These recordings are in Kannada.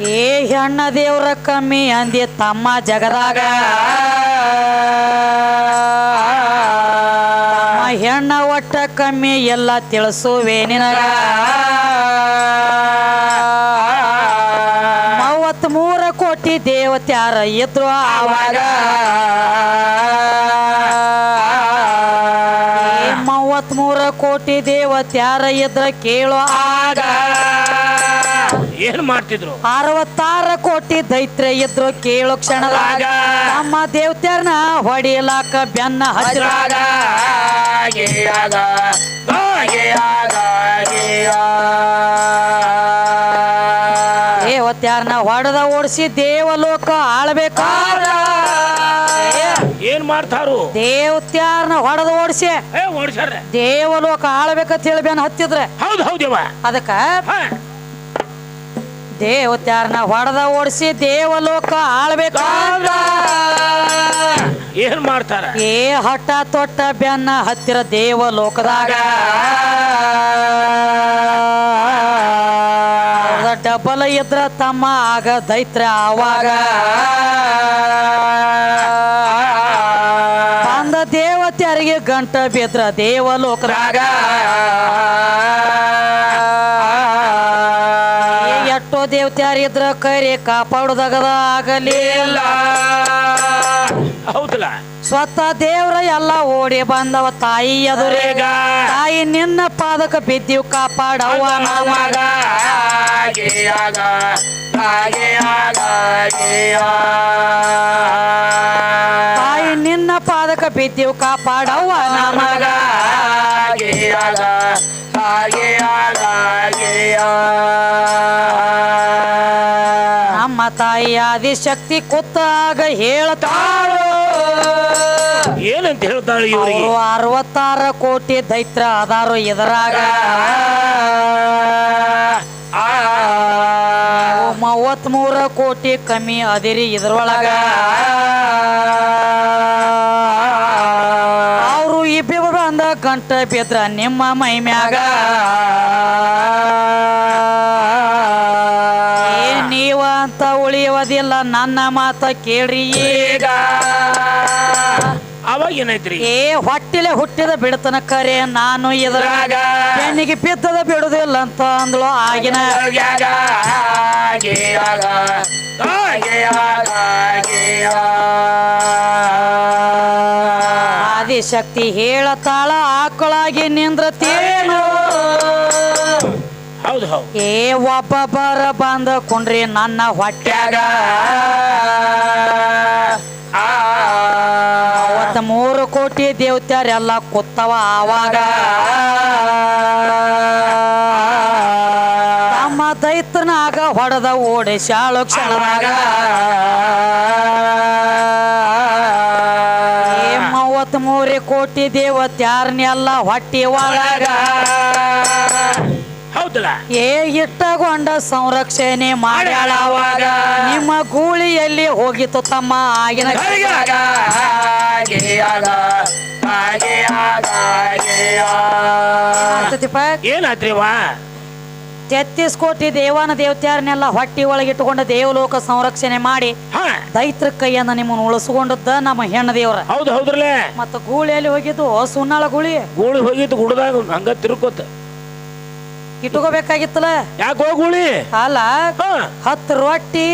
ಏ ಹೆಣ್ಣ ದೇವ್ರ ಕಮ್ಮಿ ಅಂದಿ ತಮ್ಮ ಜಗದಾಗ. ಹೆಣ್ಣ ಒಟ್ಟ ಕಮ್ಮಿ ಎಲ್ಲ ತಿಳಿಸುವೆ ನಿನಗ. ಮೂರ ಕೋಟಿ ದೇವತ್ಯಾರ ಇದ್ರು ಆವಾಗ. ಮೂವತ್ ಮೂರ ಕೋಟಿ ದೇವತ್ಯಾರ ಇದ್ರ ಕೇಳೋ ಆಗ. ಏನ್ ಮಾಡ್ತಿದ್ರು? ಅರವತ್ತಾರ ಕೋಟಿ ದೈತ್ರ ಇದ್ರು ಕೇಳೋ ಕ್ಷಣದಾಗ. ನಮ್ಮ ದೇವತ್ಯಾರನ ಹೊಡಿಲಾಕ ಬೆನ್ನ ಹಚ್ಚಿದಾಗ ದೇವತ್ಯಾರ್ನ ಹೊಡೆದ ಓಡಿಸಿ ದೇವಲೋಕ ಆಳ್ಬೇಕಾದ ಏನ್ ಮಾಡ್ತಾರು? ದೇವತ್ಯಾರನ ಹೊಡೆದ ಓಡಿಸಿ ಓಡಿಸ್ಯಾರ ದೇವಲೋಕ ಆಳ್ಬೇಕಂತ ಹೇಳಿ ಬೆನ್ನ ಹತ್ತಿದ್ರೆ. ಹೌದು ಹೌದವ ಅದಕ್ಕ ದೇವತ್ಯಾರನ ಹೊಡೆದ ಓಡಿಸಿ ದೇವಲೋಕ ಆಳ್ಬೇಕು ಏನ್ ಮಾಡ್ತಾರ? ಏ ಹಠ ತೊಟ್ಟ ಬೆನ್ನ ಹತ್ತಿರ ದೇವಲೋಕದಾಗ. ಡಬಲ ಇದ್ರ ತಮ್ಮ ಆಗ ದೈತ್ರ ಆವಾಗ. ಅಂದ ದೇವತ್ಯಾರಿಗೆ ಗಂಟ ಬಿದ್ರ ದೇವಲೋಕದಾಗ. ದೇವತೆಯರಿದ್ರ ಕರಿ ಕಾಪಾಡುದಾಗದ ಆಗಲಿಲ್ಲ ಹೌದಲ್ಲ? ಸ್ವತಃ ದೇವ್ರ ಎಲ್ಲ ಓಡಿ ಬಂದವ ತಾಯಿ ಎದುರೇಗ. ತಾಯಿ ನಿನ್ನ ಪಾದಕ ಬಿದ್ದೀವ್ ಕಾಪಾಡವ ನಮಗ ತಾಯಿ ನಿನ್ನ ಪಾದಕ ಬಿದ್ದೀವ್ ಕಾಪಾಡವ ನಮಗ ನಮ್ಮ ತಾಯಿ ಆದಿಶಕ್ತಿ ಕುತ್ತಾಗ ಹೇಳ್ತಾಳು ಏನಂತ ಹೇಳ್ತಾಳೆ ಇವರು ಅವರು ಅರವತ್ತಾರ ಕೋಟಿ ದೈತ್ರ ಅದಾರು ಇದರಾಗ. ಮೂವತ್ ಮೂರ ಕೋಟಿ ಕಮ್ಮಿ ಅದಿರಿ ಇದ್ರೊಳಗ. ಅವರು ಇಬ್ಬಿಬ್ರು ಅಂದ ಗಂಟ ಬಿದ್ರ ನಿಮ್ಮ ಮೈ ಮ್ಯಾಗ. ಏ ನೀವ ಅಂತ ಉಳಿಯುವುದಿಲ್ಲ. ನನ್ನ ಮಾತ ಕೇಳ್ರಿ ಈಗ. ಅವಾಗ ಏನೈತ್ರಿ ಏ ಹೊಟ್ಟಿಲೆ ಹುಟ್ಟಿದ ಬಿಡ್ತನ ಕರೆ ನಾನು ಇದ್ರಾಗ ಹೆಣ್ಣಿಗೆ ಬಿದ್ದದ ಬಿಡುದಿಲ್ಲ ಅಂತ ಅಂದ್ಲು. ಆಗಿನ ಆದಿಶಕ್ತಿ ಹೇಳತಾಳ ಆಕಳಾಗಿ ನಿಂದ್ರತೇನು? ಹೌದು ಹೌದು. ಏ ಒಬ್ಬೊಬ್ಬರ ಬಂದ ಕುಂಡ್ರಿ ನನ್ನ ಹೊಟ್ಯಾಗ. ಅವತ್ತ ಮೂರು ಕೋಟಿ ದೇವತ್ಯಾರೆಲ್ಲ ಕೊತ್ತವ ಆವಾಗ. ತಮ್ಮ ದೈತ್ರನಾಗ ಹೊಡೆದ ಓಡಿಸಾಳು ಕ್ಷಣದಾಗ. ಕ್ಷಣವಾಗ ಮೂವತ್ತ್ ಮೂರು ಕೋಟಿ ದೇವತ್ಯಾರನ್ನೆಲ್ಲ ಹೊಟ್ಟಿ ಒಳಗ. ಹೌದಲ್ಲ? ಏ ಇಟ್ಟಗೊಂಡ ಸಂರಕ್ಷಣೆ ಮಾಡ್ಯಾಳವಾಗ ನಿಮ್ಮ ಗೂಳಿಯಲ್ಲಿ ಹೋಗಿತ್ತು ತಮ್ಮ ಆಗಿನ ಏನಾದ್ರಿವಾ ಏನಾತ್ರಿವ ತೆತ್ತಿಸ್ ಕೋಟಿ ದೇವಾನ ದೇವತ್ಯಾರನ್ನೆಲ್ಲ ಹೊಟ್ಟಿ ಒಳಗಿಟ್ಟುಕೊಂಡು ದೇವಲೋಕ ಸಂರಕ್ಷಣೆ ಮಾಡಿ ಹಾ. ದೈತ್ರ ಕೈಯನ್ನ ನಿಮ್ಮನ್ನು ಉಳಿಸ್ಕೊಂಡದ್ದ ನಮ್ಮ ಹೆಣ್ಣು ದೇವರ. ಹೌದು ಹೌದ್ರಲ್ಲೇ? ಮತ್ತೆ ಗೂಳಿಯಲ್ಲಿ ಹೋಗಿದ್ದು ಸುನ್ನಾಳ ಗೂಳಿ. ಗೂಳಿ ಹೋಗಿತ್ತು ಗುಡದಾಗ ಹಂಗ ತಿರ್ಕೋತ ಇಟ್ಕೋಬೇಕಾಗಿತ್ತಲ್ಲ ಯಾಕೆ ಹೋಗುಳಿ ಅಲ್ಲ ಹತ್ತು ರೊಟ್ಟಿ.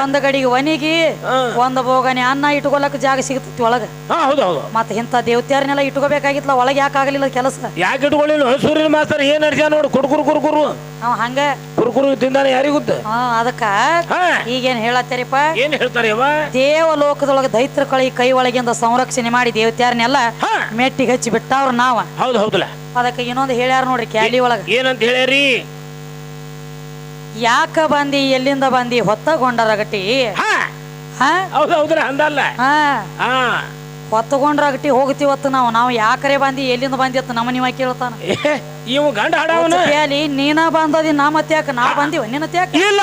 ಒಂದ್ ಗಡಿಗೆ ಒನಿಗಿ ಒಂದ ಬೋಗನೆ ಅನ್ನ ಇಟ್ಕೊಳಕ್ ಜಾಗ ಸಿಗತೈತಿ ಒಳಗ. ಹಾ ಹೌದು ಹೌದು. ಮತ್ತ ಇಂಥ ದೇವತ್ಯಾರನೆಲ್ಲ ಇಟ್ಕೋಬೇಕಾಗಿತ್ತಲ್ಲ ಒಳಗೆ ಯಾಕೆ ಆಗಲಿಲ್ಲ ಕೆಲಸ? ಯಾಕೆ ಇಟ್ಕೊಳ್ಳಿಲ್ಲ ಸೂರ್ಯನ ಮಾಸ್ತರ್ ಏನ್ ನಡ್ಸ್ಯಾನ ನೋಡು ಕುಡ್ಕುರು ಕುರ್ಕುರು. ಅವ ಹಂಗ? ಕುರ್ಕುರು ತಿಂದಾನೆ ಯಾರಿಗ್ ಗೊತ್ತ? ಹಾ ಅದಕ್ಕ ಈಗ ಈಗೇನ್ ಹೇಳತ್ತಾರಿಪ್ಪ? ಏನ್ ಹೇಳ್ತಾರೆ ದೇವ ಲೋಕದೊಳಗ ದೈತ್ರ ಕಳಿ ಕೈ ಒಳಗಿಂದ ಸಂರಕ್ಷಣೆ ಮಾಡಿ ದೇವತ್ಯಾರನೆಲ್ಲ ಹಾ. ಮೆಟ್ಟಿಗೆ ಹಚ್ಚಿ ಬಿಟ್ಟವ್ರ ನಾವ. ಹೌದು ಹೌದಲ್ಲ ಅದಕ್ಕೆ ಇನ್ನೊಂದು ಹೇಳ್ಯಾರ ನೋಡ್ರಿ ಕ್ಯಾಲಿ ಒಳಗ. ಏನಂತ ಹೇಳ್ಯಾರಿ? ಯಾಕ ಬಂದಿ ಎಲ್ಲಿಂದ ಬಂದಿ ಹೊತ್ತಗೊಂಡರಗಟಿ ಹಾ. ಹಾ? ಹೌದು ಹೌದ್ರ ಅಂದಲ್ಲ ಹಾ. ಹಾ. ಹೊತ್ತಗೊಂಡ್ರಗಟಿ ಹೋಗ್ತಿವತ್ತು ನಾವು. ನಾವು ಯಾಕರೆ ಬಂದಿ ಎಲ್ಲಿಂದ ಬಂದಿ ಅಂತ ನಮ್ಮ ನೀವ ಕೇಳ್ತಾನ. ಏ, ಇವ ಗಂಡ ಹಾಡವನ. ಕ್ಯಾಲಿ ನೀನ ಬಂದದಿ ನಾ ಮತ್ತೆ ಯಾಕ ನಾ ಬಂದಿವ ನಿನ್ನ ಯಾಕ? ಇಲ್ಲ.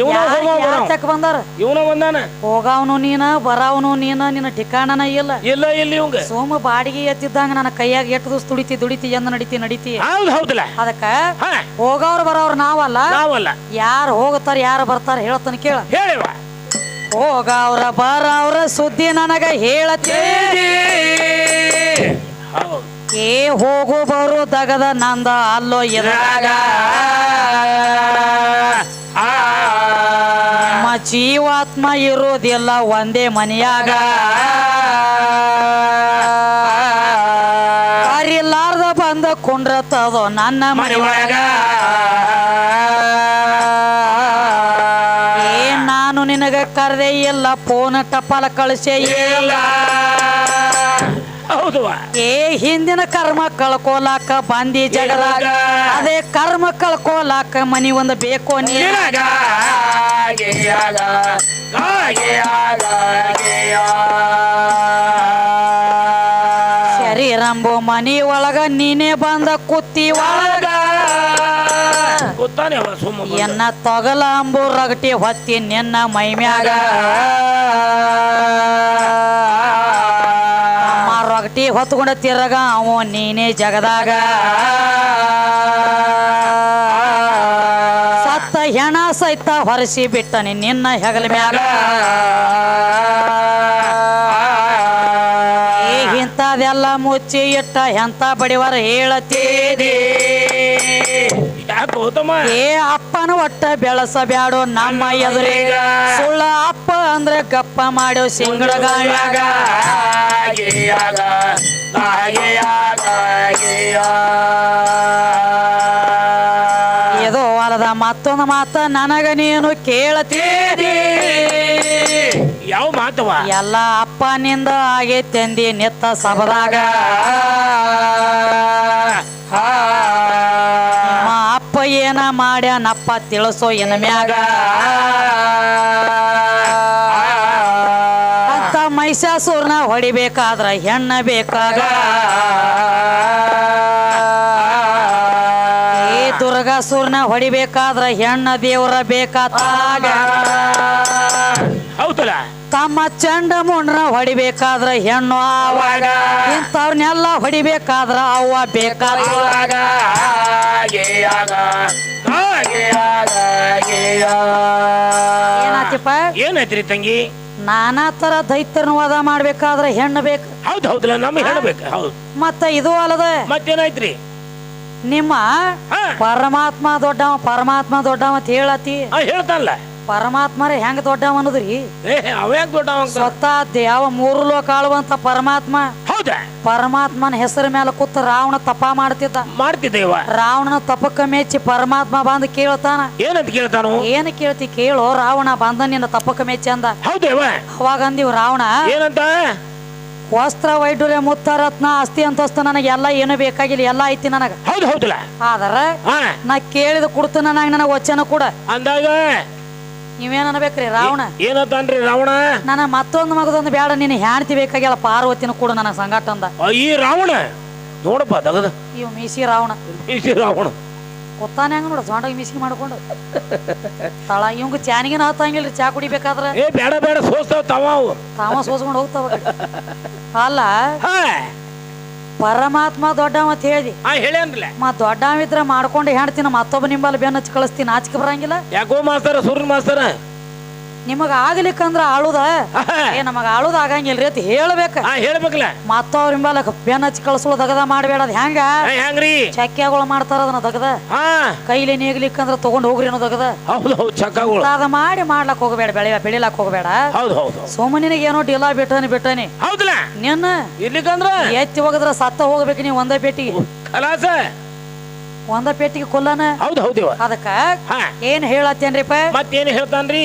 ಇವನ ಯಾತಕ್ ಬಂದಾರ? ಇವನ ಬಂದಾನ? ಹೋಗಾವನು ನೀನ ಬರಾವನು ನೀನ ನಿನ್ನ ಠಿಕಾಣನ ಇಲ್ಲ. ಇಲ್ಲ ಇಲ್ಲಿ ಇವಂಗ. ಸೋಮ ಬಾಡಿಗೆ ಎತ್ತಿದ್ದಂಗ ನನ್ನ ಕೈಯಾಗ ಎಷ್ಟು ದಿವಸ ದುಡಿತಿ ದುಡಿತಿ ಎಂದ ನಡಿತಿ ನಡಿತಿ. ಹೌದು ಹೌದಲ್ಲ. ಅದಕ್ಕ ಹೋಗವ್ರು ಬರೋರು ನಾವಲ್ಲ. ನಾವಲ್ಲ. ಯಾರು ಹೋಗ್ತಾರ ಯಾರು ಬರ್ತಾರ ಹೇಳ್ತಾನ ಕೇಳ. ಹೇಳಿವ ಹೋಗವ್ರ ಬರವ್ರ ಸುದ್ದಿ ನನಗ ಹೇಳತಿ. ಹೌದು. ಏ ಹೋಗು ಬರು ದಗದ ನಂದ ಅಲ್ಲೋ ನಮ್ಮ ಜೀವಾತ್ಮ ಇರೋದಿಲ್ಲ ಒಂದೇ ಮನೆಯಾಗ. ಅರಿಲಾರ್ದ ಬಂದ ಕುಂಡ್ರತದೋ ನನ್ನ ಮನೆ ಒಳಗ ಏ, ನಾನು ನಿನಗ ಕರೆದೇ ಇಲ್ಲ, ಫೋನ್ ಟಪಾಲ ಕಳಿಸೇ ಇಲ್ಲ. ಏ ಹಿಂದಿನ ಕರ್ಮ ಕಳ್ಕೊಲಾಕ ಬಂದಿ ಜಗದಾಗ. ಅದೇ ಕರ್ಮ ಕಳ್ಕೊಲಾಕ ಮನಿ ಒಂದು ಬೇಕು ನೀ? ಶರೀರಂಬು ಮನಿ ಒಳಗ ನೀನೇ ಬಂದ ಕುತ್ತಿ ಒಳಗ. ಗೊತ್ತಾನೆ ಅವ ಸುಮ್ಮ ಬಂದ. ಎನ್ನ ತೊಗಲ ಅಂಬು ರಗಟಿ ಹೊತ್ತಿ ನಿನ್ನ ಮೈಮ್ಯಾಗ ಮ್ಯಾಗ. ಹೊತ್ಕೊಂಡ ತಿರಗ ಅವ ನೀನೇ ಜಗದಾಗ. ಸತ್ತ ಹೆಣ ಸಹಿತ ಹೊರಸಿ ಬಿಟ್ಟನಿ ನಿನ್ನ ಹೆಗಲ ಮ್ಯಾಗ. ಇಂಥದೆಲ್ಲ ಮುಚ್ಚಿ ಇಟ್ಟ ಎಂಥ ಬಡಿವಾರ ಹೇಳತೀರಿ ಯಾಕೆ ಏ ಅಪ್ಪನ ಒಟ್ಟ ಬೆಳಸಬ್ಯಾಡೋ ನಮ್ಮ ಎದುರಿ. ಸುಳ್ಳ ಅಪ್ಪ ಅಂದ್ರೆ ಗಪ್ಪ ಮಾಡೋ ಸಿಂಗಳ ಇದು ಹೊಲದ ಮತ್ತೊಂದು ಮಾತ ನನಗ ನೀನು ಕೇಳತೀರಿ ಯಾವ ಮಾತವ? ಎಲ್ಲ ಅಪ್ಪನಿಂದ ಆಗೈತೆಂದಿ ನಿತ್ತ ಸಬದಾಗ ಅಪ್ಪ ಏನ ಮಾಡ್ಯಾನಪ್ಪ ತಿಳಿಸೋ ಇನ್ ಮ್ಯಾಗ. ಅಂತ ಮೈಸಾಸೂರ್ನ ಹೊಡಿಬೇಕಾದ್ರ ಹೆಣ್ಣ ಬೇಕಾಗ. ಈ ದುರ್ಗಾಸೂರ್ನ ಹೊಡಿಬೇಕಾದ್ರ ಹೆಣ್ಣ ದೇವ್ರ ಬೇಕಾತಾಗ ಹೌದಲ್ಲ? ತಮ್ಮ ಚಂಡ ಮುಂಡ್ರ ಹೊಡಿಬೇಕಾದ್ರ ಹೆಣ್ಣು ಆವಾಗ ಇಂಥವ್ರನ್ನೆಲ್ಲ ಹೊಡಿಬೇಕಾದ್ರ ಅವ್ವ ಬೇಕಾದಾಗ ಏನಾತಿಪ್ಪ ಏನಾಯ್ತ್ರಿ ತಂಗಿ? ನಾನಾ ತರ ದೈತ್ಯರನ್ನ ವಾದ ಮಾಡ್ಬೇಕಾದ್ರೆ ಹೆಣ್ಣು ಬೇಕು ಹೌದು ಹೌದಲ್ಲ ನಮ್ಗೆ ಹೇಳ್ಬೇಕು ಹೌದು. ಮತ್ತ ಇದು ಅಲ್ಲದ ಮತ್ತೇನಾಯ್ತ್ರಿ? ನಿಮ್ಮ ಪರಮಾತ್ಮ ದೊಡ್ಡವ ಪರಮಾತ್ಮ ದೊಡ್ಡವ ಅಂತ ಹೇಳತಿ ಹೇಳ್ತಾನಲ್ಲ. ಪರಮಾತ್ಮರೇ ಹೆಂಗ್ ದೊಡ್ಡವ ಅನ್ನೋದ್ರಿ? ಏ ದೊಡ್ಡವ ದೊಡ್ಡ ಸ್ವತಃ ಯಾವ ಮೂರು ಲೋಕ ಆಳುವಂತ ಪರಮಾತ್ಮ. ಹೌದಾ ಪರಮಾತ್ಮನ ಹೆಸರ ಮೇಲೆ ಕೂತ ರಾವಣ ತಪ ಮಾಡ್ತಿದ್ದ. ಮಾಡ್ತಿದ್ದೇವ. ರಾವಣನ ತಪಕ್ಕ ಮೆಚ್ಚಿ ಪರಮಾತ್ಮ ಬಂದು ಕೇಳ್ತಾನ. ಏನಂತ ಕೇಳ್ತಾನು? ಏನ್ ಕೇಳ್ತಿ ಕೇಳು ರಾವಣ ಬಂದ ನಿನ್ನ ತಪಕ್ಕ ಮೆಚ್ಚಿ ಅಂದ. ಹೌದೇವ? ಅವಾಗ ಅಂದಿವ್ ರಾವಣ ಏನಂತ? ವಸ್ತ್ರ ವೈಢೂರ್ಯ ಮುತ್ತ ರತ್ನ ಆಸ್ತಿ ಅಂತಸ್ತು ನನಗೆ ಎಲ್ಲ ಏನು ಬೇಕಾಗಿಲ್ಲ ಎಲ್ಲ ಐತಿ ನನಗ. ಹೌದು ಹೌದಿಲ್ಲ. ಆದ್ರ ನಾ ಕೇಳಿದ ಕೊಡ್ತು ನನಗ ನನಗ ವಚನ ಕೂಡ. ಅಂದಾಗ ನೀವೇನ್ ಅನ್ಬೇಕ್ರಿ ರಾವಣ ಏನಂತಾನ್ರಿ ರಾವಣ? ನನ್ನ ಮತ್ತೊಂದು ಮಗದೊಂದು ಬೇಡ ನೀನು ಹ್ಯಾಣ್ತಿ ಬೇಕಾಗ್ಯಲ್ಲ ಪಾರ್ವತಿನ ಕೂಡ ನನಗೆ ಸಂಗಾಟ ಅಂದ. ಈ ರಾವಣ? ನೋಡಪ್ಪ ತಗದ ಇವ್ ಮೀಸಿ ರಾವಣ. ಮೀಸಿ ರಾವಣ. ಕೊತ್ತಾನೆ ಹಂಗ ನೋಡ ಸೊಂಡಾಗ ಮೀಸಿ ಮಾಡ್ಕೊಂಡು. ತಳ ಇವಂಗ ಚಾನಿಗಿನ ಹತ್ತಂಗಿಲ್ರಿ ಚಾ ಕುಡಿಬೇಕಾದ್ರ. ಏ ಬೇಡ ಬೇಡ ಸೋಸ್ತಾವ ತಾವ ತಾವ ಸೋಸ್ಕೊಂಡು ಹೋಗ್ತಾವ. ಅಲ್ಲ ಪರಮಾತ್ಮ ದೊಡ್ಡವ ಅಂತ ಹೇಳಿ. ಹೇಳಿ ಮಾ ದೊಡ್ಡವ ದೊಡ್ಡವಿದ್ರ ಮಾಡ್ಕೊಂಡು ಹೇಳ್ತೀನಿ ಮತ್ತೊಬ್ಬ ನಿಂಬಲ್ಲಿ ಬೆನ್ನ ಹಚ್ಚಿ ಕಳಿಸ್ತೀನಿ ಆಚಿಕೆ ಬರಂಗಿಲ್ಲ. ಯಾಕೋ ಮಾಸ್ತರ ಸೂರ್ಯ ಮಾಸ್ತರ? ನಿಮಗ ಆಗ್ಲಿಕ್ಕಂದ್ರ ಆಳುದ? ಏ ನಮಗ ಆಳುದ ಆಗಂಗಿಲ್ರಿ ಅಂತ ಹೇಳ್ಬೇಕ. ಆ ಹೇಳ್ಬೇಕಲ್ಲ. ಮತ್ತವ್ರ ನಿಂಬಲ್ಲ ಬೆನ್ ಹಚ್ಚಿ ಕಳ್ಸೋಳು ದಗದ ಮಾಡಬೇಡ ಅದ್ ಹೆಂಗ? ಹೆಂಗ್ರಿ? ಚಕ್ಯಾಗಳು ಮಾಡ್ತಾರ ಅದನ್ನ ದಗದ? ಹಾ. ಕೈಲಿ ನೀಗ್ಲಿಕ್ಕಂದ್ರ ತಗೊಂಡ್ ಹೋಗ್ರಿ ಅನ್ನೋ ದಗದ? ಹೌದು ಹೌದು ಚಕ್ಕಗಳು ಅದ ಮಾಡಿ ಮಾಡ್ಲಕ್ ಹೋಗಬೇಡ ಬೆಳೆ ಬೆಳಿಲಕ್ ಹೋಗಬೇಡ. ಹೌದು ಹೌದು ಸೋಮ ನಿನಗೆ ಏನೋ ಡಿಲಾ ಬಿಟ್ಟನಿ ಬಿಟ್ಟನಿ. ಹೌದಲ್ಲ. ನಿನ್ನ ಇರ್ಲಿಕ್ಕಂದ್ರ? ಎತ್ತಿ ಹೋಗದ್ರ ಸತ್ತ ಹೋಗ್ಬೇಕು ನೀವು ಒಂದೇ ಪೇಟಿಗೆ ಕಲಾಸ. ಒಂದ ಪೇಟಿಗೆ ಕೊಲ್ಲನ? ಹೌದು ಹೌದಿವ ಅದಕ್ಕ? ಏನ್ ಹೇಳತ್ತೇನ್ರಿಪ್ಪ ಮತ್ತೇನು ಹೇಳ್ತಾನ್ರಿ?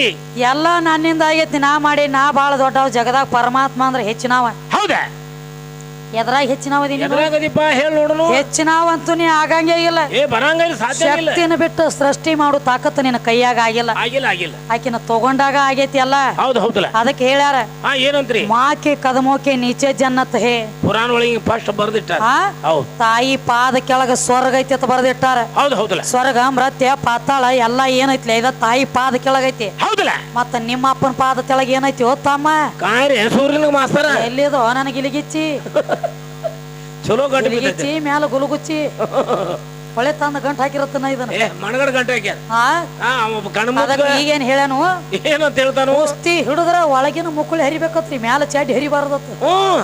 ಎಲ್ಲ ನನ್ನಿಂದ ಆಗೈತಿ ನಾ ಮಾಡಿ ನಾ ಬಾಳ ದೊಡ್ಡವ ಜಗದಾಗ ಪರಮಾತ್ಮ ಅಂದ್ರೆ ಹೆಚ್ಚಿನವ. ಹೌದಾ? ಎದ್ರಾಗ ಹೆಚ್ಚಿನ ಎದ್ರಾಗದಿಪ್ಪ ಹೇಳಿ ನೋಡುನು. ಹೆಚ್ಚಿನವಂತೂ ನೀ ಆಗಂಗೇ ಇಲ್ಲ ಏ ಸಾಧ್ಯ ಇಲ್ಲ. ಶಕ್ತಿನ ಬಿಟ್ಟು ಸೃಷ್ಟಿ ಮಾಡು ತಾಕತ್ತು ನಿನ್ನ ಕೈಯಾಗ ಆಗಿಲ್ಲ. ಆಗಿಲ್ಲ ಆಗಿಲ್ಲ. ಆಕಿನ ತಗೊಂಡಾಗ ಆಗೈತಿ ಅಲ್ಲ? ಹೌದು ಹೌದಲ್ಲ. ಅದಕ್ಕೆ ಹೇಳ್ಯಾರ ಹಾ ಏನಂತ್ರಿ? ಮಾಕೆ ಕದಮೋಕೆ ನೀಚೆ ಜನ್ನತ್ ಹೇ. ಪುರಾಣ ಒಳಗೆ ಫಸ್ಟ್ ಬರ್ದಿಟ್ಟಾರ. ಆ ಹೌದು. ತಾಯಿ ಪಾದ ಕೆಳಗ ಸ್ವರ್ಗ ಐತಿ ಅಂತ ಬರ್ದಿಟ್ಟಾರ. ಹೌದು ಹೌದಲ್ಲ. ಸ್ವರ್ಗ ಮೃತ್ಯ ಪಾತಾಳ ಎಲ್ಲ ಏನೈತಿ ಇದ ತಾಯಿ ಪಾದ ಕೆಳಗೈತಿ ಹೌದಲ್ಲ. ಮತ್ತ ನಿಮ್ಮ ಅಪ್ಪನ ಪಾದ ಕೆಳಗ ಏನೈತಿ ಓ ತಮ್ಮ? ಕಾಯ್ರಿ ಸೂರ್ಯನಿಗೆ ಮಾಸ್ತರ. ಎಲ್ಲಿದೋ ನನಗೆ ಇಲಿಗಿಚ್ಚಿ ಚಲೋ ಗಂಟು ಬಿದ್ದೈತೆ. ಇಲಿಗಿಚ್ಚಿ ಮ್ಯಾಲ ಗುಲುಗುಚ್ಚಿ. ಹೊಳೆ ತಂದ ಗಂಟ್ ಹಾಕಿರತ್ತನ ಇದನ್ನ. ಏ ಮಣಗಡ ಗಂಟು ಹಾಕ್ಯಾರ. ಹಾ? ಆ ಅವ ಅದಕ್ಕೆ ಈಗೇನ್ ಏನು ಅಂತ ಹೇಳ್ತಾನು? ಕುಸ್ತಿ ಹಿಡಿದ್ರ ಒಳಗಿನ ಮುಕ್ಕುಳಿ ಹರಿಬೇಕತ್ರಿ ಮ್ಯಾಲ ಚಾಡಿ ಹರಿಬಾರ್ದತ್ತ. ಹ್ಮ್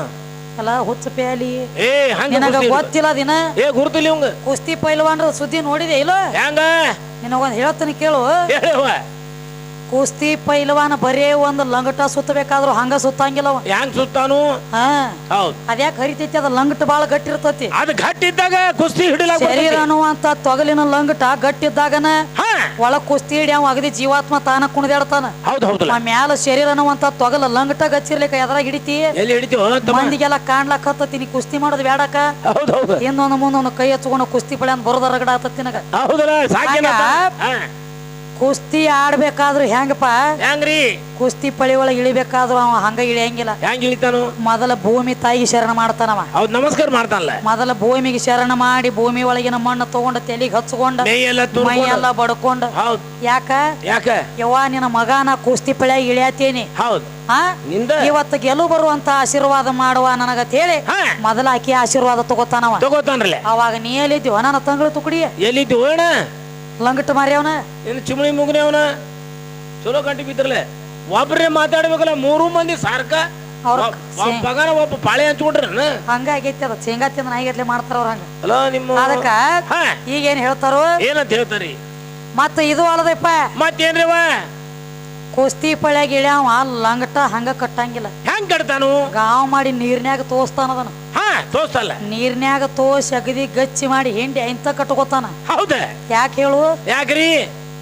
ಅಲ್ಲ ಹುಚ್ಚ ಪ್ಯಾಲಿ. ಏ ಹಂಗ ನಿನಗ ಗೊತ್ತಿಲ್ಲ. ಗೊತ್ತಿಲ್ಲ ದಿನ? ಏ ಗುರುತಿಲ್ಲ ಇವಂಗ. ಕುಸ್ತಿ ಪೈಲ್ವಾನ್ರ ಸುದ್ದಿ ನೋಡಿದೆ ಇಲ್ಲ? ಹೆಂಗ ನಿನಗೊಂದ್ ಹೇಳ್ತೀನಿ ಕೇಳು. ಹೇಳವ ಕುಸ್ತಿ ಪೈಲವಾನ ಬರೇ ಒಂದು ಲಂಗಟ ಸುತ್ತಬೇಕಾದ್ರು ಹಂಗ ಸುತ್ತಂಗಿಲ್ಲ. ಹೆಂಗ್ ಸುತ್ತಾನು? ಹಾ. ಹೌದು. ಅದ್ಯಾಕ್ ಹರಿತೈತಿ? ಅದ ಲಂಗಟ ಬಾಳ ಗಟ್ಟಿರ್ತತಿ ಅದು ಗಟ್ಟಿದ್ದಾಗ ಕುಸ್ತಿ ಹಿಡಿಲಾಕ ಶರೀರ ಅನ್ನುವಂತ ತೊಗಲಿನ ಲಂಗಟ ಗಟ್ಟಿದ್ದಾಗನ ಹಾ. ಒಳಗ್ ಕುಸ್ತಿ ಹಿಡಿ ಅವ ಅಗದಿ ಜೀವಾತ್ಮ ತಾನ ಕುಣಿದಾಡ್ತಾನ. ಹೌದು ಹೌದಲ್ಲ ಮ್ಯಾಲ ಶರೀರ ಅನ್ನುವಂತ ತೊಗಲ ಲಂಗಟ ಗಚ್ಚಿರ್ಲಿಕ್ಕ ಎದ್ರಾಗ ಹಿಡಿತಿ? ಎಲ್ಲಿ ಹಿಡಿತೀವ ಮಂದಿಗೆಲ್ಲ ಕಾಣ್ಲಕ್ ಹತ್ತತಿ ನೀ ಕುಸ್ತಿ ಮಾಡೋದು ಬೇಡಕ ಹೌದು ಹೌದು. ಇನ್ನೊಂದು ಮುಂದೊಂದು ಕೈ ಹಚ್ಕೊಂಡು ಕುಸ್ತಿ ಪಳೆ ಅಂತ ಬರೋದ ರಗಡ ಆತತಿ ನಗ ಹೌದಲ್ಲ? ಕುಸ್ತಿ ಆಡ್ಬೇಕಾದ್ರು ಹೆಂಗಪ್ಪ? ಹೆಂಗ್ರಿ? ಕುಸ್ತಿ ಪಳಿ ಒಳಗೆ ಇಳಿಬೇಕಾದ್ರು ಅವ ಹಂಗ ಇಳಿಯಂಗಿಲ್ಲ. ಹೆಂಗ್ ಇಳಿತಾನು? ಮೊದಲ ಭೂಮಿ ತಾಯಿಗೆ ಶರಣ ಮಾಡ್ತಾನವ ಹೌದ್ ನಮಸ್ಕಾರ ಮಾಡ್ತಾನಲ್ಲ ಮೊದಲ ಭೂಮಿಗೆ ಶರಣ ಮಾಡಿ ಭೂಮಿ ಒಳಗಿನ ಮಣ್ಣು ತಗೊಂಡ ತೆಲಿಗೆ ಹಚ್ಕೊಂಡ ಮೈ ಎಲ್ಲ ಬಡ್ಕೊಂಡ. ಹೌದ್. ಯಾಕ? ಯಾಕ? ಯವ್ವ ನಿನ್ನ ಮಗನ ಕುಸ್ತಿ ಪಳಿಯಾಗಿ ಇಳಿಯತೇನಿ. ಹೌದ್. ಇವತ್ತು ಗೆಲು ಬರುವಂತ ಆಶೀರ್ವಾದ ಮಾಡುವ ನನಗ ಹೇಳಿ ಮೊದಲ ಆಕಿ ಆಶೀರ್ವಾದ ತಗೋತಾನವ. ತಗೋತಾನ್ರಲ್ಲ. ಅವಾಗ ನೀ ಎಲ್ಲಿದ್ದೀವ ನನ್ನ ತಂಗಳು ತುಕಡಿ. ಎಲ್ಲಿದ್ದು ಲಂಗಟ್ ಮಾರ್ಯವನ ಇನ್ನು ಚಿಮಣಿ ಮುಗ್ನೆ ಅವನ? ಚಲೋ ಗಂಟೆ ಬಿದ್ರಲೆ ಒಬ್ರೇ ಮಾತಾಡ್ಬೇಕಲ್ಲ ಮೂರು ಮಂದಿ ಸಾರ್ಕ? ಅವ್ರ ಒಬ್- ಒಬ್ಬ ಪಾಳೆ ಹಂಚ್ಕೊಂಡ್ರನ ಹಂಗ ಆಗೈತಿ ಅದ. ಶೇಂಗಾ ತಿಂದ ನಾಯಿಗಟ್ಲೆ ಮಾಡ್ತಾರ ಅವ್ರ ಹಂಗ. ಅಲ್ಲ ನಿಮ್ಮ ಅದಕ್ಕ ಈಗೇನ್ ಹೇಳ್ತಾರೋ? ಏನಂತ ಹೇಳ್ತಾರಿ? ಮತ್ತ ಇದು ಅಲ್ಲದಪ್ಪ. ಮತ್ತೇನ್ರಿವ? ಕುಸ್ತಿ ಪಳ್ಯಾಗ ಇಳ್ಯಾವ ಲಂಗಟ ಹಂಗ ಕಟ್ಟಂಗಿಲ್ಲ. ಹೆಂಗ್ ಕಟ್ತಾನು? ಗಾವ್ ಮಾಡಿ ನೀರ್ನ್ಯಾಗ ತೋಸ್ತಾನ ಅದನ್ನ. ಹಾ ತೋರ್ಸಲ್ಲ ನೀರ್ನ್ಯಾಗ ತೋಸಿ ಅಗದಿ ಗಚ್ಚಿ ಮಾಡಿ ಹಿಂಡಿ ಇಂತ ಕಟ್ಕೋತಾನ. ಹೌದ? ಯಾಕೆ ಹೇಳು? ಯಾಕ್ರಿ?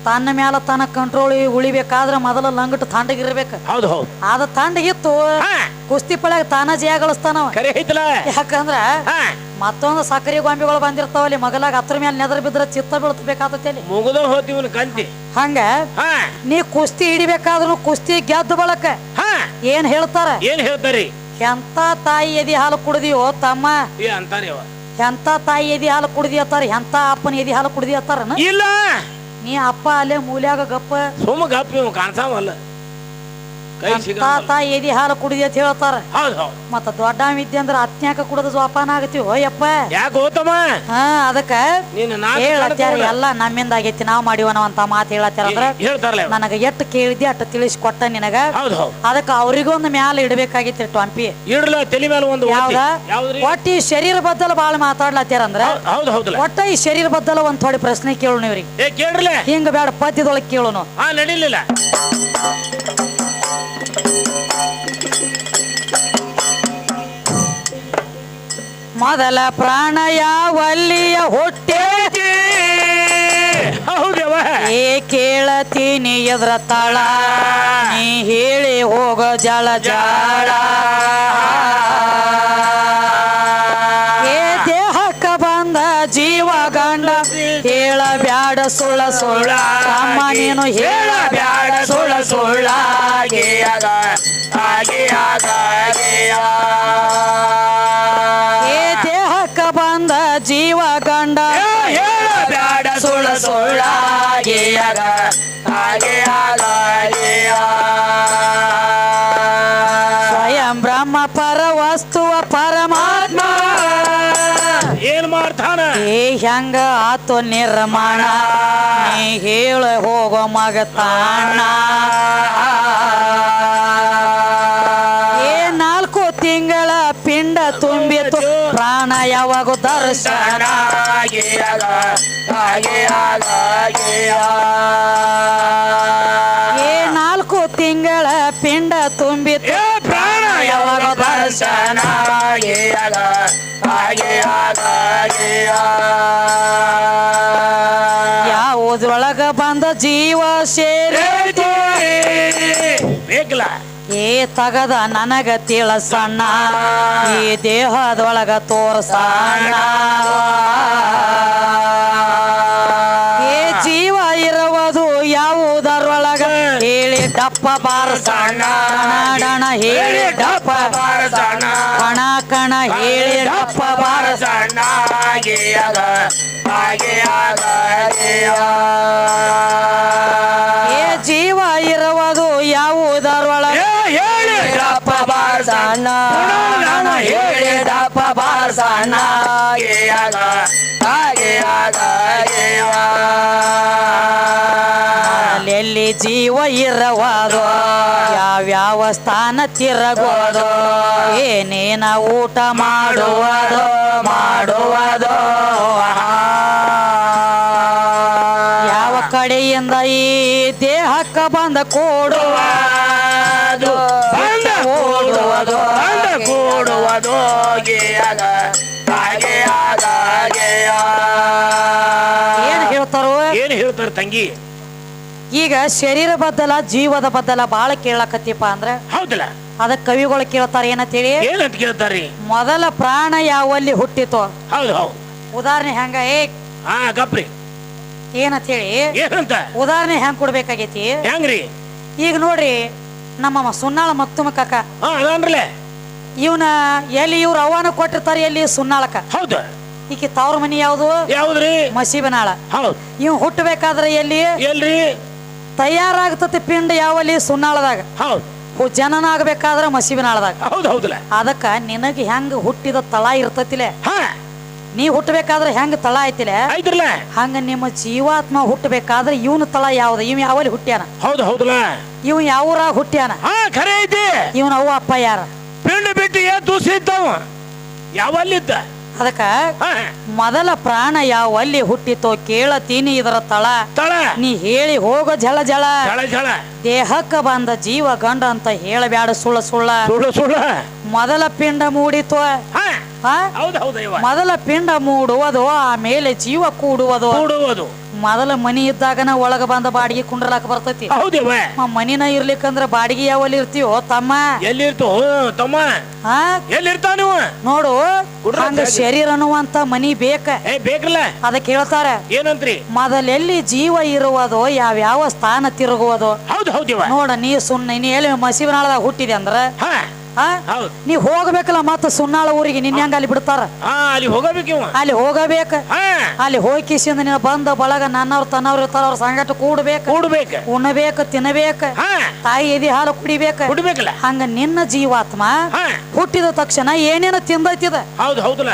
ತನ್ನ ಮ್ಯಾಲ ತನ್ನ ಕಂಟ್ರೋಲ್ ಉಳಿಬೇಕಾದ್ರೆ ಮೊದಲ ಲಂಗಟ ತಾಂಡಗಿರ್ಬೇಕು ಹೌದು ಹೌದು. ಅದ ತಾಂಡಗಿತ್ತು ಕುಸ್ತಿ ಪಳ್ಯಾಗ ತಾನ ಜಯ ಗಳಿಸ್ತಾನ ಕರೆ ಯಾಕಂದ್ರ ಮತ್ತೊಂದು ಸಕ್ಕರೆ ಗೊಂಬೆಗಳು ಬಂದಿರ್ತಾವಲ್ಲಿ ಮಗಲಾಗ ಹತ್ರ ಮೇಲೆ ನೆದ್ರ ಬಿದ್ರ ಚಿತ್ತ ಬೀಳ್ತಬೇಕಾತತಿ ಅಲ್ಲಿ. ಮುಗಿದ ಹೋತಿವನ್ ಕಂತಿ. ಹಂಗ ನೀ ಕುಸ್ತಿ ಹಿಡಿಬೇಕಾದ್ರು ಕುಸ್ತಿ ಗೆದ್ದ ಬಳಕ. ಏನ್ ಹೇಳ್ತಾರ? ಏನ್ ಹೇಳ್ತಾರಿ? ಎಂತ ತಾಯಿ ಎದಿ ಹಾಲು ಕುಡ್ದಿಯೋ ತಮ್ಮ? ಅಂತಾರಿ ಎಂತ ತಾಯಿ ಎದಿ ಹಾಲು ಕುಡಿದಿ ಅತ್ತಾರ ಎಂತ ಅಪ್ಪನ ಎದಿ ಹಾಲು ಕುಡ್ದಿ ಅತ್ತಾರ ಇಲ್ಲ. ನೀ ಅಪ್ಪ ಅಲ್ಲೇ ಮೂಲ್ಯಾಗ ಗಪ್ಪ. ಸುಮ್ಮ ಗಪ್ಪ ಇವ ಕಾಣ್ಸಾವಲ್ಲ. ಕೈ ಎದಿ ಹಾಲು ಕುಡಿದಿ ಅಂತ ಹೇಳ್ತಾರ. ಹೌದು ಹೌದು. ಮತ್ತ ದೊಡ್ಡ ಇದ್ದೆ ಅಂದ್ರ ಅತ್ನ್ಯಾಕ ಕುಡದ ಜೋಪಾನ ಆಗತ್ತೀವೋ ಯಪ್ಪ ಯಾಕೆ ಹೋತಮ್ಮ? ಹಾ ಅದಕ್ಕ ನೀನು ನಾಲ್ಕು ಹೇಳತ್ಯಾರ ಕಡ್ದವ್ಳ. ಎಲ್ಲ ನಮ್ಮಿಂದ ಆಗೈತಿ ನಾವ್ ಮಾಡಿವನ ಅಂತ ಮಾತು ಹೇಳತ್ತಾರ ಅಂದ್ರ ಹೇಳ್ತಾರಲ್ಲ. ನನಗ ಎಟ್ಟು ಕೇಳಿದ್ದೆ ಅಟ್ಟು ತಿಳಿಸ್ಕೊಟ್ಟ ನಿನಗ. ಹೌದು ಹೌದು. ಅದಕ್ಕ ಅವ್ರಿಗೊಂದು ಮ್ಯಾಲ ಇಡ್ಬೇಕಾಗಿತ್ತು ಟೊಂಪಿ ಇಡ್ಲ ತಲೆ ಮೇಲೆ ಒಂದು ಒತ್ತಿ. ಯಾವ್ದ? ಯಾವ್ದ್ರಿ? ಒಟ್ಟ ಈ ಶರೀರ ಬದ್ದಲ ಬಾಳ ಮಾತಾಡ್ಲತ್ತಾರ ಅಂದ್ರ ಹೌದ್- ಹೌದಲ್ಲ ಒಟ್ಟ ಈ ಶರೀರ ಬದ್ದಲ ಒಂದ್ ಥೋಡಿ ಪ್ರಶ್ನೆ ಕೇಳೋಣ ಇವ್ರಿಗೆ. ಏ ಕೇಳ್ರಲೆ? ಹಿಂಗ ಬೇಡ ಪದ್ಯದೊಳಗ್ ಕೇಳೋನು. ಆ ನಡೀಲಿಲ್ಲ. ಮೊದಲ ಪ್ರಾಣ ಯಾವಲ್ಲಿಯ ಹುಟ್ಟೆ. ಹೌದವ ಏ ಕೇಳತೀನಿ ಎದ್ರ ತಾಳ. ನೀ ಹೇಳಿ ಹೋಗ ಜಳ ಜಾಳ. ಏ ದೇಹಕ್ಕ ಬಂದ ಜೀವ ಗಂಡ ಹೇಳ ಬ್ಯಾಡ ಸುಳ್ಳ ಸುಳ್ಳ. ಅಮ್ಮ ನೀನು ಹೇಳ ಬ್ಯಾಡ. ಸುಳ್ಳ ಸುಳ್ಳ ಏ ದೇಹಕ್ಕ ಬಂದ ಜೀವ ಗಂಡ. ಬ್ಯಾಡ ಸುಳ್ಳ ಸುಳ್ಳ ಸ್ವಯಂ ಹೆಂಗ ಆತು ನಿರ್ಮಾಣ. ನೀ ಹೇಳ ಹೋಗೋ ಮಗ ತಾಣ. ಏ ನಾಲ್ಕು ತಿಂಗಳ ಪಿಂಡ ತುಂಬಿತು. ಪ್ರಾಣ ಯಾವಾಗ ದರ್ಶನ. ಏ ನಾಲ್ಕು ತಿಂಗಳ ಪಿಂಡ ತುಂಬಿತು. ಪ್ರಾಣ ಯಾವಾಗ ದರ್ಶನ. ಯಾವುದ್ರೊಳಗ ಬಂದ ಜೀವ ಸೇರಿ. ಬೇಕಲ್ಲ? ಏ ತಗದ ನನಗ ತಿಳಸಣ್ಣ ಈ ದೇಹದೊಳಗ ತೋರ್ಸಣ್ಣ. ಏ ಜೀವ ಇರುವುದು ಯಾವುದರೊಳಗ? ಹೇಳಿ ಡಪ್ಪ ಬಾರಸಣ್ಣ ಹೇಳಿ ಡಪ್ಪ. ಕಣ ಕಣ ಹೇಳಿ ಡಪ್ಪ ಬಾರಸ ಏ ಜೀವ ಇರುವುದು ಯಾವುದರೊಳಗ? ಹೇಳಿ. ದಪ್ಪ ಬಾರ್ಸಣ್ಣ ಹೇಳಿ. ಬಾರ್ಸಣ್ಣ ಬಾರಸಣ್ಣ ಎಲ್ಲಿ ಜೀವ ಇರವಾದು ಯಾವ್ಯಾವ ಸ್ಥಾನ ತಿರಗೋದು ಏನೇನ ಊಟ ಮಾಡುವುದು ಮಾಡುವುದು ಯಾವ ಕಡೆಯಿಂದ ಈ ದೇಹಕ್ಕ ಬಂದ ಕೂಡುವ ಬಂದ ಓಡುವುದು ಬಂದ ಕೂಡುವುದು ಗೇಯ. ಏನ್ ಹೇಳ್ತಾರೋ? ಏನ್ ಹೇಳ್ತಾರೆ ತಂಗಿ? ಈಗ ಶರೀರ ಬದ್ದಲ ಜೀವದ ಬದ್ದಲ ಬಾಳ ಕೇಳಕತ್ತಿಪ್ಪ ಅಂದ್ರ ಹೌದಲ್ಲ? ಅದ ಕವಿಗಳು ಕೇಳ್ತಾರ ಏನಂತೇಳಿ? ಏನಂತ ಕೇಳ್ತಾರ್ರಿ ಮೊದಲ ಪ್ರಾಣ ಯಾವಲ್ಲಿ ಹುಟ್ಟಿತೋ? ಹೌದು ಹೌದು. ಉದಾಹರಣೆ ಹೆಂಗ ಏ ಹಾ ಗಪ್ರಿ. ಏನಂತ ಹೇಳಿ ಏನಂತ? ಉದಾಹರಣೆ ಹೆಂಗ್ ಕೊಡ್ಬೇಕಾಗೈತಿ? ಹೆಂಗ್ರಿ? ಈಗ ನೋಡ್ರಿ ನಮ್ಮ ಸುನ್ನಾಳ ಮತ್ತುಮ ಕಾಕ. ಹಾ ಅದನ್ರಲೆ ಇವನ ಎಲ್ಲಿ ಇವ್ರ ಅವನ ಕೊಟ್ಟಿರ್ತಾರ ಎಲ್ಲಿ ಸುನ್ನಾಳಕ ಹೌದು. ಈಕಿ ತವ್ರ ಮನಿ ಯಾವ್ದು? ಯಾವ್ದ್ರಿ? ಮಸೀಬನಾಳ. ಹೌದು. ಇವ್ ಹುಟ್ಟಬೇಕಾದ್ರೆ ಎಲ್ಲಿ? ಎಲ್ರಿ? ತಯಾರಾಗ್ತತಿ ಪಿಂಡ ಯಾವಲ್ಲಿ? ಸುನ್ನಾಳದಾಗ. ಹೌದು. ಜನನ ಆಗ್ಬೇಕಾದ್ರ ಮಸೀಬಿನಾಳದಾಗ ಹೌದು ಹೌದಲ್ಲ ಅದಕ್ಕ ನಿನಗೆ ಹೆಂಗ ಹುಟ್ಟಿದ ತಳ ಇರ್ತತಿಲೆ? ಹಾ. ನೀ ಹುಟ್ಟಬೇಕಾದ್ರೆ ಹೆಂಗ್ ತಳ ಐತಿಲೆ ಹಂಗ ನಿಮ್ಮ ಜೀವಾತ್ಮ ಹುಟ್ಟಬೇಕಾದ್ರೆ ಇವನ ತಳ ಯಾವ್ದು? ಇವ್ ಯಾವಲ್ಲಿ ಹುಟ್ಟ್ಯಾನ ಹೌದು ಹೌದಲ್ಲ ಇವ್ ಯಾವೂರ ಹುಟ್ಟ್ಯಾನ ಹಾ ಖರೆ ಐತಿ. ಇವನ ಅವ್ವ ಅಪ್ಪ ಯಾರ? ಪಿಂಡ ಬಿಟ್ಟು ಏನ್ ದೂಸಿ ಇದ್ದಾವ? ಯಾವಲ್ಲಿದ್ದ? ಅದಕ್ಕ ಮೊದಲ ಪ್ರಾಣ ಯಾವ ಅಲ್ಲಿ ಹುಟ್ಟಿತೋ ಕೇಳತೀನಿ ಇದರ ತಳ. ತಳ. ನೀ ಹೇಳಿ ಹೋಗೋ ಜಳ ಜಳ. ಜಳ ದೇಹಕ್ಕ ಬಂದ ಜೀವ ಗಂಡ ಅಂತ ಹೇಳಬ್ಯಾಡ ಸುಳ್ಳ ಸುಳ್ಳ. ಸುಳ್ಳ ಸುಳ್ಳು. ಮೊದಲ ಪಿಂಡ ಮೂಡಿತು. ಮೊದಲ ಪಿಂಡ ಮೂಡುವುದು ಆಮೇಲೆ ಜೀವ ಕೂಡುವುದು. ಕೂಡುವುದು. ಮೊದಲ ಮನಿ ಇದ್ದಾಗನ ಒಳಗ ಬಂದ ಬಾಡಿಗೆ ಕುಂಡ್ರಲಾಕ ಬರ್ತೈತಿ. ಹೌದಿವ ಮನಿನ ಇರ್ಲಿಕ್ಕಂದ್ರ ಬಾಡಿಗೆ ಯಾವಲ್ಲಿ ಇರ್ತೀವೋ ತಮ್ಮ? ಎಲ್ಲಿರ್ತೋ ತಮ್ಮ. ಆ? ಎಲ್ಲಿರ್ತಾವ ನೀವು? ನೋಡು ಹಂಗ ಶರೀರ ಅನ್ನುವಂತ ಮನಿ ಬೇಕ. ಏ ಬೇಕಲ್ಲ ಅದಕ್ಕೆ ಹೇಳ್ತಾರ ಏನಂತ್ರಿ? ಮೊದಲೆಲ್ಲಿ ಜೀವ ಇರುವುದು ಯಾವ್ಯಾವ ಸ್ಥಾನ ತಿರುಗುವುದು ಹೌದು ಹೌದಿವ ನೋಡ ನೀ ಸುಣ್ಣ ನೀ ಎಲ್ಲಿ ಮಸೀಬನಾಳದಾಗ ಹುಟ್ಟಿದೆ ಅಂದ್ರ ಹಾ? ಹೌದು. ನೀ ಹೋಗ್ಬೇಕಲ್ಲ ಮತ್ತೆ ಸುನ್ನಾಳ ಊರಿಗೆ ನಿನ್ನ ಹೆಂಗ ಅಲ್ಲಿ ಬಿಡ್ತಾರ? ಅಲ್ಲಿ ಹೋಗಬೇಕು ಇವ. ಅಲ್ಲಿ ಹೋಗಬೇಕ? ಅಲ್ಲಿ ಹೋಗಿಸಿಂದ ನೀನು ಬಂದ ಬಳಗ ನನ್ನವ್ರು ತನ್ನವ್ರು ಇರ್ತಾರ ಅವ್ರ ಸಂಗಟ ಕೂಡ್ಬೇಕು? ಕೂಡ್ಬೇಕು. ಉಣಬೇಕು ತಿನ್ನಬೇಕು ತಾಯಿ ಎದಿ ಹಾಲು ಕುಡಿಬೇಕು? ಕುಡಿಬೇಕಲ್ಲ. ಹಂಗ ನಿನ್ನ ಜೀವಾತ್ಮ ಹುಟ್ಟಿದ ತಕ್ಷಣ ಏನೇನು ತಿಂದೈತಿದ? ಹೌದು ಹೌದಲ್ಲ.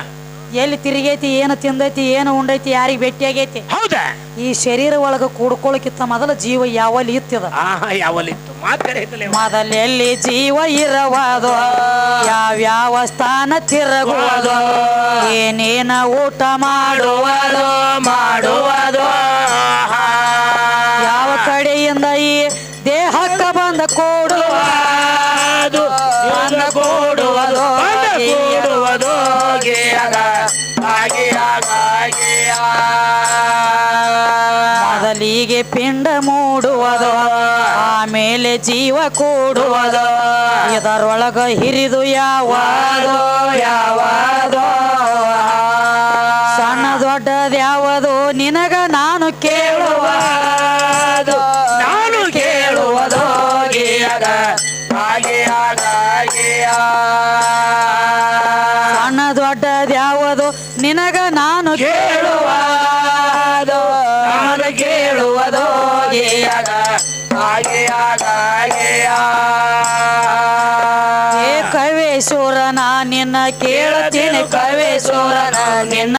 ಎಲ್ಲಿ ತಿರುಗೈತಿ ಏನು ತಿಂದೈತಿ ಏನು ಉಂಡೈತಿ ಯಾರಿಗೆ ಭೇಟಿಯಾಗೈತಿ ಹೌದಾ? ಈ ಶರೀರ ಒಳಗ ಕೂಡ್ಕೊಳಕಿತ್ತ ಮೊದಲ ಜೀವ ಯಾವಲ್ಲಿ ಇತ್ತದ? ಹಾ ಯಾವಲ್ಲಿತ್ತು ಮಾತ್ ಕರೆ ಮೊದಲೆಲ್ಲಿ ಜೀವ ಇರವಾದು ಯಾವ್ಯಾವ ಸ್ಥಾನ ತಿರುಗುವುದು ಏನೇನ ಊಟ ಮಾಡುವುದು ಮಾಡುವುದು. ಯಾವ ಕಡೆಯಿಂದ ಈ ದೇಹಕ್ಕ ಬಂದ ಮೊದಲಿಗೆ ಪಿಂಡ ಮೂಡುವುದು ಆಮೇಲೆ ಜೀವ ಕೂಡುವುದು ಇದರೊಳಗ ಹಿರಿದು ಯಾವದೋ ಯಾವದೋ. ಸಣ್ಣ ದೊಡ್ಡದ್ಯಾವದು ನಿನಗ ನಾನು ಏ ಕವೇಶ್ವರ ನಾ ನಿನ್ನ ಕೇಳುತ್ತೇನೆ ಕವೇಶ್ವರನ ನಿನ್ನ